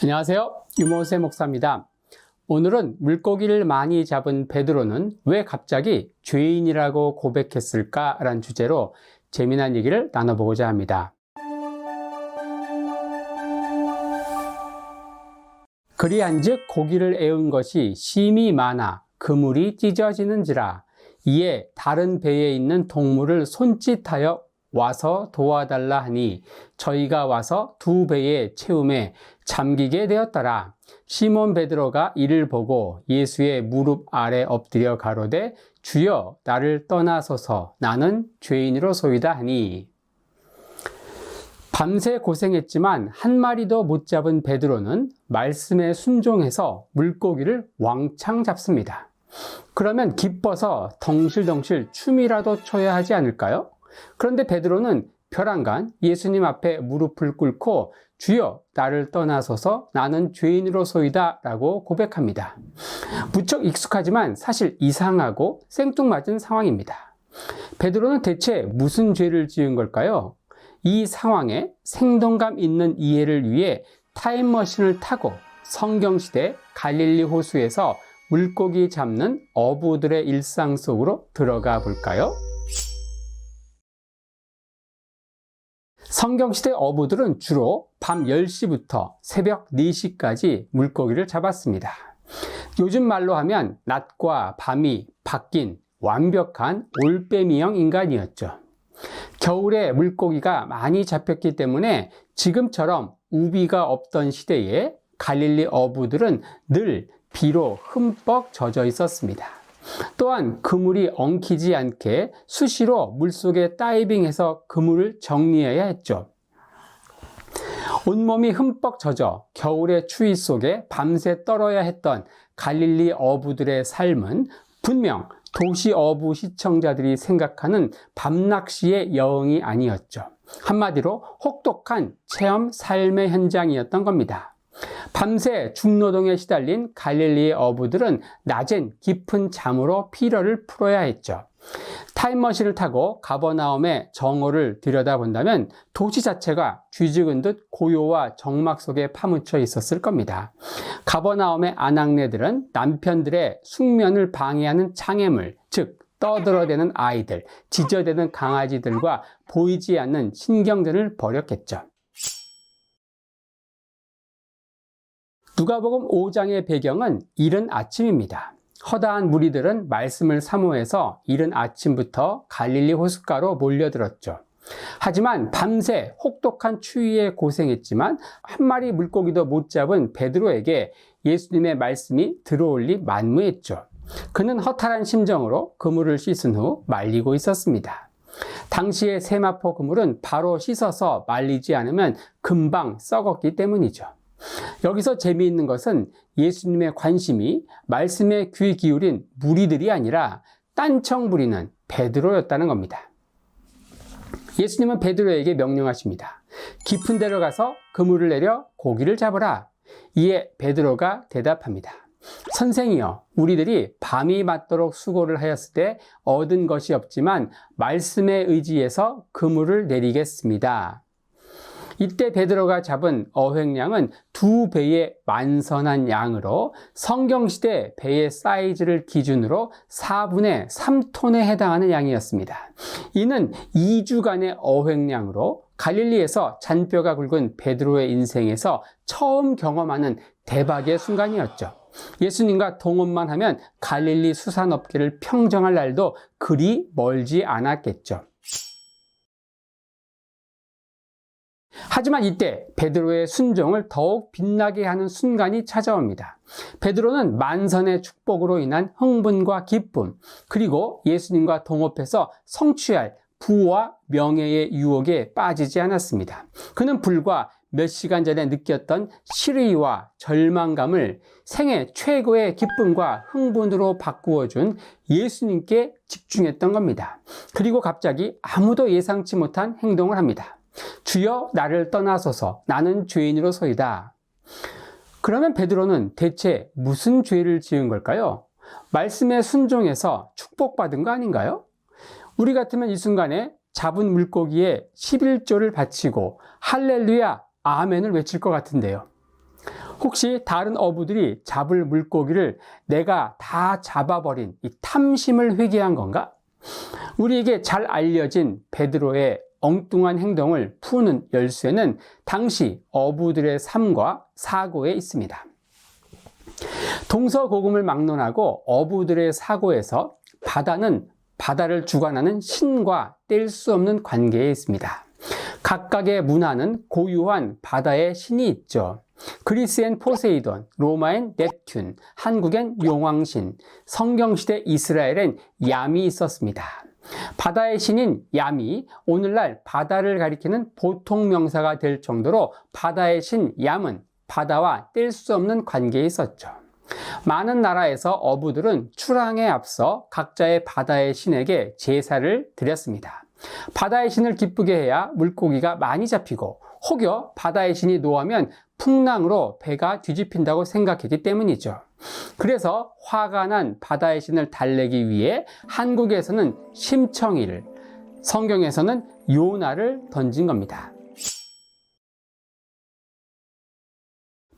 안녕하세요. 유모세 목사입니다. 오늘은 물고기를 많이 잡은 베드로는 왜 갑자기 죄인이라고 고백했을까라는 주제로 재미난 얘기를 나눠보고자 합니다. 그리한즉 고기를 애운 것이 심이 많아 그물이 찢어지는지라 이에 다른 배에 있는 동물을 손짓하여 와서 도와달라 하니 저희가 와서 두 배의 채움에 잠기게 되었더라. 시몬 베드로가 이를 보고 예수의 무릎 아래 엎드려 가로되 주여 나를 떠나소서 나는 죄인으로소이다 하니 밤새 고생했지만 한 마리도 못 잡은 베드로는 말씀에 순종해서 물고기를 왕창 잡습니다. 그러면 기뻐서 덩실덩실 춤이라도 춰야 하지 않을까요? 그런데 베드로는 벼랑간 예수님 앞에 무릎을 꿇고 주여 나를 떠나서서 나는 죄인으로소이다 라고 고백합니다. 무척 익숙하지만 사실 이상하고 생뚱맞은 상황입니다. 베드로는 대체 무슨 죄를 지은 걸까요? 이 상황에 생동감 있는 이해를 위해 타임머신을 타고 성경시대 갈릴리 호수에서 물고기 잡는 어부들의 일상 속으로 들어가 볼까요? 성경시대 어부들은 주로 밤 10시부터 새벽 4시까지 물고기를 잡았습니다. 요즘 말로 하면 낮과 밤이 바뀐 완벽한 올빼미형 인간이었죠. 겨울에 물고기가 많이 잡혔기 때문에 지금처럼 우비가 없던 시대에 갈릴리 어부들은 늘 비로 흠뻑 젖어 있었습니다. 또한 그물이 엉키지 않게 수시로 물속에 다이빙해서 그물을 정리해야 했죠. 온몸이 흠뻑 젖어 겨울의 추위 속에 밤새 떨어야 했던 갈릴리 어부들의 삶은 분명 도시 어부 시청자들이 생각하는 밤낚시의 여흥이 아니었죠. 한마디로 혹독한 체험 삶의 현장이었던 겁니다. 밤새 중노동에 시달린 갈릴리의 어부들은 낮엔 깊은 잠으로 피로를 풀어야 했죠. 타임머신을 타고 가버나움의 정오를 들여다본다면 도시 자체가 쥐죽은 듯 고요와 정막 속에 파묻혀 있었을 겁니다. 가버나움의 아낙네들은 남편들의 숙면을 방해하는 장애물, 즉 떠들어대는 아이들, 지저대는 강아지들과 보이지 않는 신경전을 벌였겠죠. 누가복음 5장의 배경은 이른 아침입니다. 허다한 무리들은 말씀을 사모해서 이른 아침부터 갈릴리 호숫가로 몰려들었죠. 하지만 밤새 혹독한 추위에 고생했지만 한 마리 물고기도 못 잡은 베드로에게 예수님의 말씀이 들어올 리 만무했죠. 그는 허탈한 심정으로 그물을 씻은 후 말리고 있었습니다. 당시의 세마포 그물은 바로 씻어서 말리지 않으면 금방 썩었기 때문이죠. 여기서 재미있는 것은 예수님의 관심이 말씀에 귀 기울인 무리들이 아니라 딴청 부리는 베드로였다는 겁니다. 예수님은 베드로에게 명령하십니다. 깊은 데로 가서 그물을 내려 고기를 잡으라. 이에 베드로가 대답합니다. 선생이여, 우리들이 밤이 맞도록 수고를 하였을 때 얻은 것이 없지만 말씀에 의지해서 그물을 내리겠습니다. 이때 베드로가 잡은 어획량은 두 배의 만선한 양으로 성경시대 배의 사이즈를 기준으로 4분의 3톤에 해당하는 양이었습니다. 이는 2주간의 어획량으로 갈릴리에서 잔뼈가 굵은 베드로의 인생에서 처음 경험하는 대박의 순간이었죠. 예수님과 동업만 하면 갈릴리 수산업계를 평정할 날도 그리 멀지 않았겠죠. 하지만 이때 베드로의 순종을 더욱 빛나게 하는 순간이 찾아옵니다. 베드로는 만선의 축복으로 인한 흥분과 기쁨, 그리고 예수님과 동업해서 성취할 부와 명예의 유혹에 빠지지 않았습니다. 그는 불과 몇 시간 전에 느꼈던 시의와 절망감을 생애 최고의 기쁨과 흥분으로 바꾸어준 예수님께 집중했던 겁니다. 그리고 갑자기 아무도 예상치 못한 행동을 합니다. 주여 나를 떠나소서 나는 죄인으로서이다. 그러면 베드로는 대체 무슨 죄를 지은 걸까요? 말씀에 순종해서 축복받은 거 아닌가요? 우리 같으면 이 순간에 잡은 물고기에 11조를 바치고 할렐루야 아멘을 외칠 것 같은데요. 혹시 다른 어부들이 잡을 물고기를 내가 다 잡아버린 이 탐심을 회개한 건가? 우리에게 잘 알려진 베드로의 엉뚱한 행동을 푸는 열쇠는 당시 어부들의 삶과 사고에 있습니다. 동서고금을 막론하고 어부들의 사고에서 바다는 바다를 주관하는 신과 뗄 수 없는 관계에 있습니다. 각각의 문화는 고유한 바다의 신이 있죠. 그리스엔 포세이돈, 로마엔 넵튠, 한국엔 용왕신, 성경시대 이스라엘엔 얌이 있었습니다. 바다의 신인 얌이 오늘날 바다를 가리키는 보통 명사가 될 정도로 바다의 신 얌은 바다와 뗄 수 없는 관계에 있었죠. 많은 나라에서 어부들은 출항에 앞서 각자의 바다의 신에게 제사를 드렸습니다. 바다의 신을 기쁘게 해야 물고기가 많이 잡히고 혹여 바다의 신이 노하면 풍랑으로 배가 뒤집힌다고 생각했기 때문이죠. 그래서 화가 난 바다의 신을 달래기 위해 한국에서는 심청이를, 성경에서는 요나를 던진 겁니다.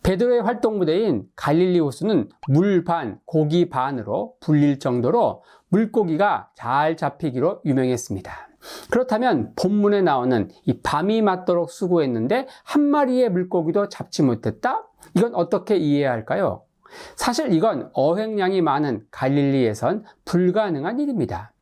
베드로의 활동 무대인 갈릴리 호수는 물 반, 고기 반으로 불릴 정도로 물고기가 잘 잡히기로 유명했습니다. 그렇다면 본문에 나오는 이 밤이 맞도록 수고했는데 한 마리의 물고기도 잡지 못했다? 이건 어떻게 이해해야 할까요? 사실 이건 어획량이 많은 갈릴리에선 불가능한 일입니다.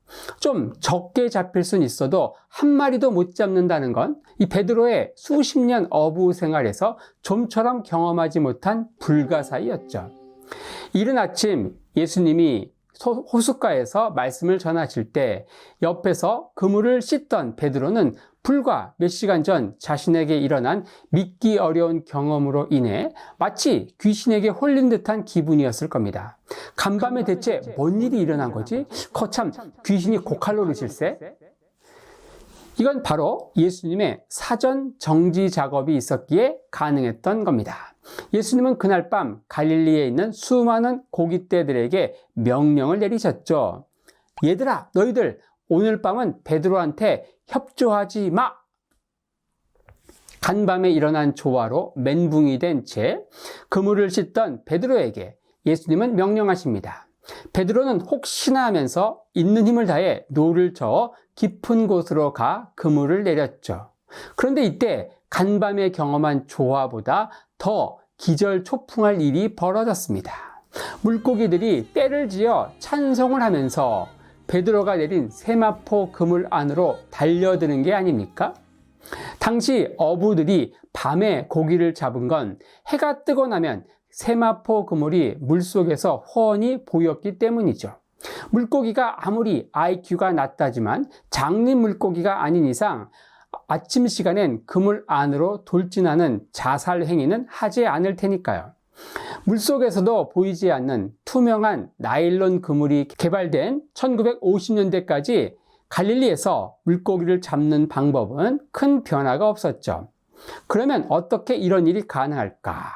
좀 적게 잡힐 순 있어도 한 마리도 못 잡는다는 건 이 베드로의 수십 년 어부 생활에서 좀처럼 경험하지 못한 불가사의였죠. 이른 아침 예수님이 호숫가에서 말씀을 전하실 때 옆에서 그물을 씻던 베드로는 불과 몇 시간 전 자신에게 일어난 믿기 어려운 경험으로 인해 마치 귀신에게 홀린 듯한 기분이었을 겁니다. 간밤에 대체 뭔 일이 일어난 거지? 거참 귀신이 고칼로리실세? 이건 바로 예수님의 사전 정지 작업이 있었기에 가능했던 겁니다. 예수님은 그날 밤 갈릴리에 있는 수많은 고깃대들에게 명령을 내리셨죠. 얘들아, 너희들 오늘 밤은 베드로한테 협조하지 마! 간밤에 일어난 조화로 멘붕이 된 채 그물을 씻던 베드로에게 예수님은 명령하십니다. 베드로는 혹시나 하면서 있는 힘을 다해 노를 저어 깊은 곳으로 가 그물을 내렸죠. 그런데 이때 간밤에 경험한 조화보다 더 기절 초풍할 일이 벌어졌습니다. 물고기들이 때를 지어 찬송을 하면서 베드로가 내린 세마포 그물 안으로 달려드는 게 아닙니까? 당시 어부들이 밤에 고기를 잡은 건 해가 뜨고 나면 세마포 그물이 물속에서 훤히 보였기 때문이죠. 물고기가 아무리 IQ가 낮다지만 장님 물고기가 아닌 이상 아침 시간엔 그물 안으로 돌진하는 자살 행위는 하지 않을 테니까요. 물속에서도 보이지 않는 투명한 나일론 그물이 개발된 1950년대까지 갈릴리에서 물고기를 잡는 방법은 큰 변화가 없었죠. 그러면 어떻게 이런 일이 가능할까?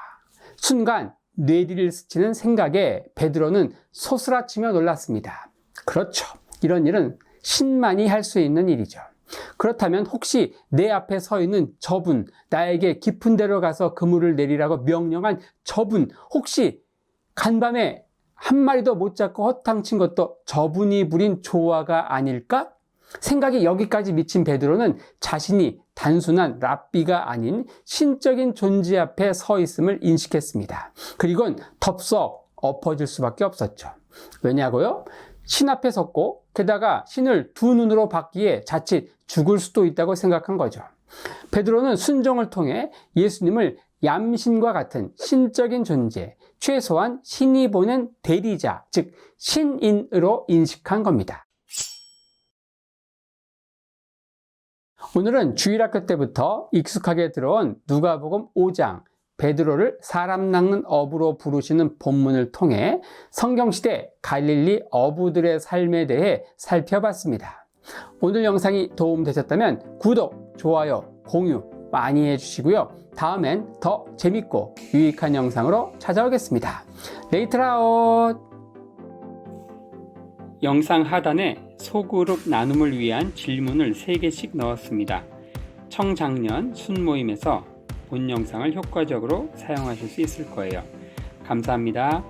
순간 뇌리를 스치는 생각에 베드로는 소스라치며 놀랐습니다. 그렇죠. 이런 일은 신만이 할 수 있는 일이죠. 그렇다면 혹시 내 앞에 서 있는 저분, 나에게 깊은 데로 가서 그물을 내리라고 명령한 저분, 혹시 간밤에 한 마리도 못 잡고 허탕친 것도 저분이 부린 조화가 아닐까? 생각이 여기까지 미친 베드로는 자신이 단순한 랍비가 아닌 신적인 존재 앞에 서 있음을 인식했습니다. 그리고 덥석 엎어질 수밖에 없었죠. 왜냐고요? 신 앞에 섰고 게다가 신을 두 눈으로 받기에 자칫 죽을 수도 있다고 생각한 거죠. 베드로는 순종을 통해 예수님을 얌신과 같은 신적인 존재, 최소한 신이 보낸 대리자, 즉 신인으로 인식한 겁니다. 오늘은 주일학교 때부터 익숙하게 들어온 누가복음 5장 베드로를 사람 낚는 어부로 부르시는 본문을 통해 성경시대 갈릴리 어부들의 삶에 대해 살펴봤습니다. 오늘 영상이 도움되셨다면 구독, 좋아요, 공유 많이 해주시고요. 다음엔 더 재밌고 유익한 영상으로 찾아오겠습니다. 레이트라웃! 영상 하단에 소그룹 나눔을 위한 질문을 3개씩 넣었습니다. 청작년 순모임에서 본 영상을 효과적으로 사용하실 수 있을 거예요. 감사합니다.